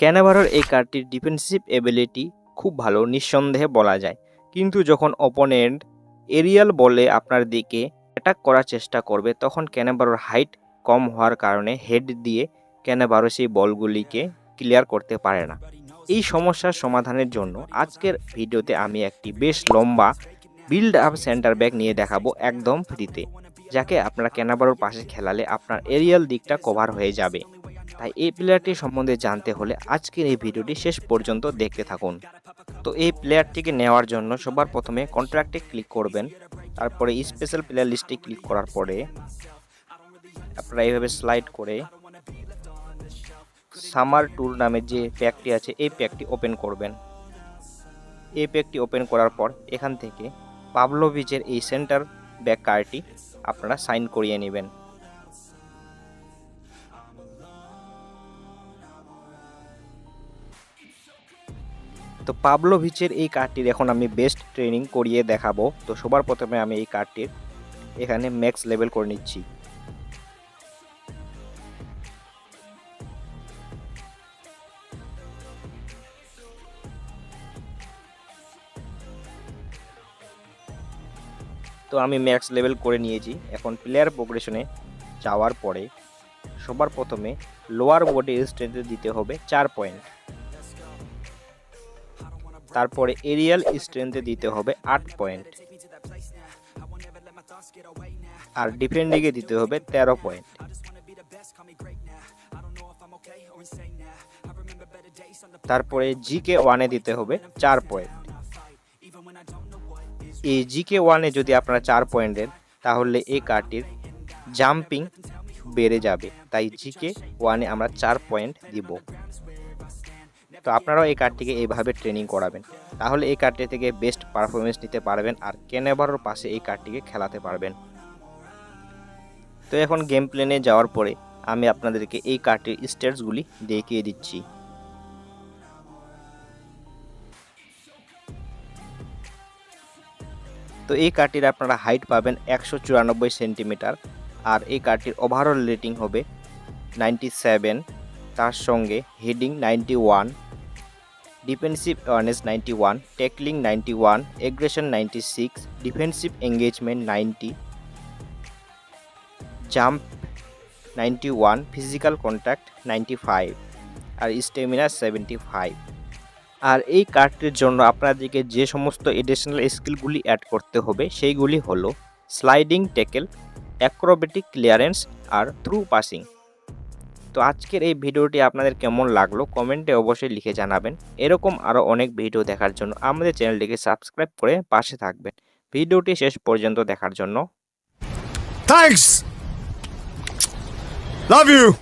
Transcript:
ক্যানাভারোর এই কার্ডটির defensive ability খুব ভালো, নিঃসন্দেহে বলা যায়। কিন্তু যখন অপোনেন্ট এরিয়াল বলে আপনার দিকে অ্যাটাক করার চেষ্টা করবে, তখন ক্যানাভারোর হাইট কম হওয়ার কারণে হেড দিয়ে ক্যানাভারো সেই বলগুলিকে ক্লিয়ার করতে পারে না। এই সমস্যার সমাধানের জন্য আজকের ভিডিওতে আমি একটি বেশ লম্বা বিল্ড আপ সেন্টার ব্যাগ নিয়ে দেখাবো একদম ফ্রিতে যাকে আপনারা ক্যানাভারোর পাশে খেলালে আপনার এরিয়াল দিকটা কভার হয়ে যাবে। তাই এই প্লেয়ারটি সম্বন্ধে জানতে হলে আজকের এই ভিডিওটি শেষ পর্যন্ত দেখতে থাকুন। তো এই প্লেয়ারটিকে নেওয়ার জন্য সবার প্রথমে কন্ট্রাক্টে ক্লিক করবেন, তারপরে স্পেশাল প্লেয়ার লিস্টে ক্লিক করার পরে আপনারা এইভাবে স্লাইড করে সামার ট্যুর নামে যে প্যাকটি আছে, এই প্যাকটি ওপেন করবেন। এই প্যাকটি ওপেন করার পর এখান থেকে পাবলোভিচের এই সেন্টার ব্যাক কার্ডটি আপনারা সাইন করিয়ে নেবেন। তো পাবলোভিচের এই কার্ডটির এখন আমি বেস্ট ট্রেনিং করিয়ে দেখাবো। তো সবার প্রথমে আমি এই কার্ডটির এখানে ম্যাক্স লেভেল করে নিচ্ছি। তো আমি ম্যাক্স লেভেল করে নিয়েছি। এখন প্লেয়ার প্রোগ্রেশনে যাওয়ার পরে সবার প্রথমে লোয়ার বডি স্ট্রেংথে দিতে হবে চার পয়েন্ট তারপরে এরিয়াল স্ট্রেংথে দিতে হবে আট পয়েন্ট আর ডিফেন্ডিংয়ে দিতে হবে তেরো পয়েন্ট তারপরে জিকে ওয়ানে দিতে হবে চার পয়েন্ট এই জিকে ওয়ানে যদি আপনারা চার পয়েন্ট দেন, তাহলে এই কার্ডটির জাম্পিং বেড়ে যাবে। তাই জিকে ওয়ানে আমরা চার পয়েন্ট দিব। তো আপনারাও এই কার্ডটিকে এইভাবে ট্রেনিং করাবেন। তাহলে এই কার্ডটি থেকে বেস্ট পারফরমেন্স নিতে পারবেন আর কেনেবারোর পাশে এই কার্ডটিকে খেলাতে পারবেন। তো এখন গেম প্লেনে যাওয়ার পরে আমি আপনাদেরকে এই কার্ডটির স্টেটসগুলি দেখিয়ে দিচ্ছি। তো এই কার্ডটির আপনারা হাইট পাবেন একশো চুরানব্বই সেন্টিমিটার আর এই কার্ডটির ওভারঅল রেটিং হবে নাইনটি সেভেন তার সঙ্গে heading ninety one, defensive awareness ninety one, tackling ninety one, aggression ninety six, defensive engagement ninety, jump ninety one, physical contact ninety five আর স্টেমিনা সেভেন্টি ফাইভ। আর এই কার্ডটির জন্য আপনাদেরকে যে সমস্ত এডিশনাল স্কিলগুলি অ্যাড করতে হবে, সেইগুলি হলো স্লাইডিং টেকেল অ্যাক্রোবেটিক ক্লিয়ারেন্স আর থ্রু পাসিং তো আজকের এই ভিডিওটি আপনাদের কেমন লাগল কমেন্টে অবশ্যই লিখে জানাবেন এরকম আরও অনেক ভিডিও দেখার জন্য আমাদের চ্যানেলটিকে সাবস্ক্রাইব করে পাশে থাকবেন ভিডিওটি শেষ পর্যন্ত দেখার জন্য Thanks. Love you.